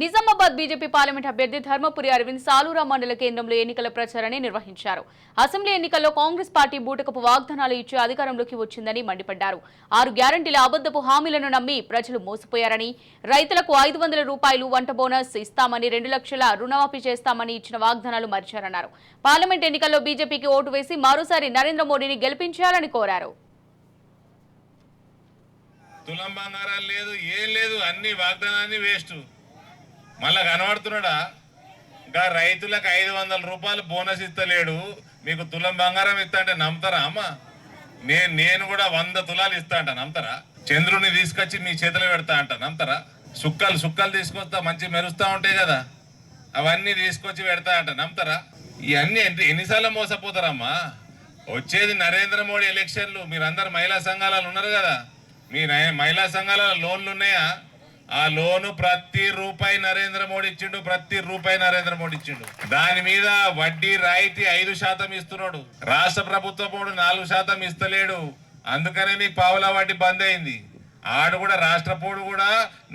Nizamabad BJP parliament అభ్యర్థి ధర్మపురి అరవింద్ సాలూరా మండల కేంద్రంలో ఎన్నికల ప్రచారాన్ని నిర్వహించారు. అసెంబ్లీ ఎన్నికల్లో కాంగ్రెస్ పార్టీ బూటకపు వాగ్దానాలు ఇచ్చి అధికారంలోకి వచ్చిందని మండిపడ్డారు. ఆరు గ్యారంటీల అబద్దపు హామీలను నమ్మి ప్రజలు మోసపోయారని రైతులకు ఐదు వందల రూపాయలు వంట బోనస్ ఇస్తామని రెండు లక్షల రుణమాఫీ చేస్తామని ఇచ్చిన వాగ్దానాలు మరిచారన్నారు. పార్లమెంట్ ఎన్నికల్లో బీజేపీకి ఓటు వేసి మరోసారి నరేంద్ర మోడీని గెలిపించాలని కోరారు. తులం లేదు ఏం లేదు అన్ని వాగ్దానాన్ని వేస్ట్. మళ్ళా కనబడుతున్నాడా? ఇంకా రైతులకు ఐదు వందల రూపాయలు బోనస్ ఇస్తలేడు. మీకు తులం బంగారం ఇస్తా అంటే నమ్ముతారా అమ్మ? నేను నేను కూడా వంద తులాలు ఇస్తా అంట నమ్ముతారా? చంద్రుని తీసుకొచ్చి మీ చేతిలో పెడతా అంట నమ్ముతారా? సుక్కలు సుక్కలు తీసుకొస్తా మంచి మెరుస్తూ ఉంటాయి కదా. అవన్నీ తీసుకొచ్చి పెడతా అంట నమ్ముతారా? ఇవన్నీ ఎన్ని- ఎన్నిసార్లు మోసపోతారమ్మా? వచ్చేది నరేంద్ర మోడీ ఎలక్షన్లు మీరందరు మహిళా సంఘాలలో ఉన్నారు కదా. మీ మహిళా సంఘాలలో లోన్లు ఉన్నాయా? ఆ లోను ప్రతి రూపాయి నరేంద్ర మోడీ ఇచ్చిండు ప్రతి రూపాయి నరేంద్ర మోడీ ఇచ్చిండు. దాని మీద వడ్డీ రాయితీ ఐదు శాతం ఇస్తున్నాడు. రాష్ట్ర ప్రభుత్వం కూడా నాలుగు శాతం ఇస్తలేడు. అందుకనే మీకు పావుల వడ్డీ బంద్ అయింది. ఆడు కూడా రాష్ట్ర పోడు కూడా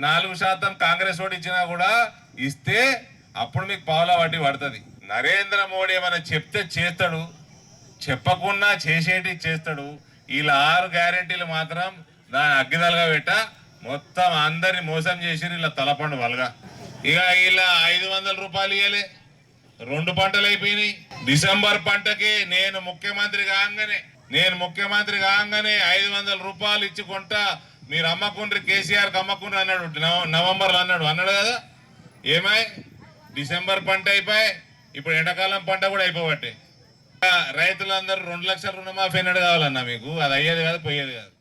నాలుగు శాతం కాంగ్రెస్ ఓడి ఇచ్చినా కూడా ఇస్తే అప్పుడు మీకు పావుల వడ్డీ పడుతుంది. నరేంద్ర మోడీ ఏమైనా చెప్తే చేస్తాడు. చెప్పకుండా చేసేటి చేస్తాడు. వీళ్ళ ఆరు గ్యారెంటీలు మాత్రం దాని అగ్గిదలుగా పెట్ట మొత్తం అందరిని మోసం చేసిరు ఇలా తలపండు వలగా. ఇక ఇలా ఐదు వందల రూపాయలు ఇవ్వలే రెండు పంటలు అయిపోయినాయి. డిసెంబర్ పంటకి నేను ముఖ్యమంత్రి కాగానే నేను ముఖ్యమంత్రి కాగానే ఐదు వందల రూపాయలు ఇచ్చి మీరు అమ్మకుండ్రి కేసీఆర్కి అమ్మకుండ్రి అన్నాడు నవ- నవంబర్లో అన్నాడు. అన్నాడు కదా? ఏమై డిసెంబర్ పంట అయిపోయి ఇప్పుడు ఎండాకాలం పంట కూడా అయిపోబట్టే. రైతులందరూ రెండు లక్షల రుణమాఫీ అన్నాడు కావాలన్నా మీకు అది అయ్యేది కాదు పోయేది కాదు.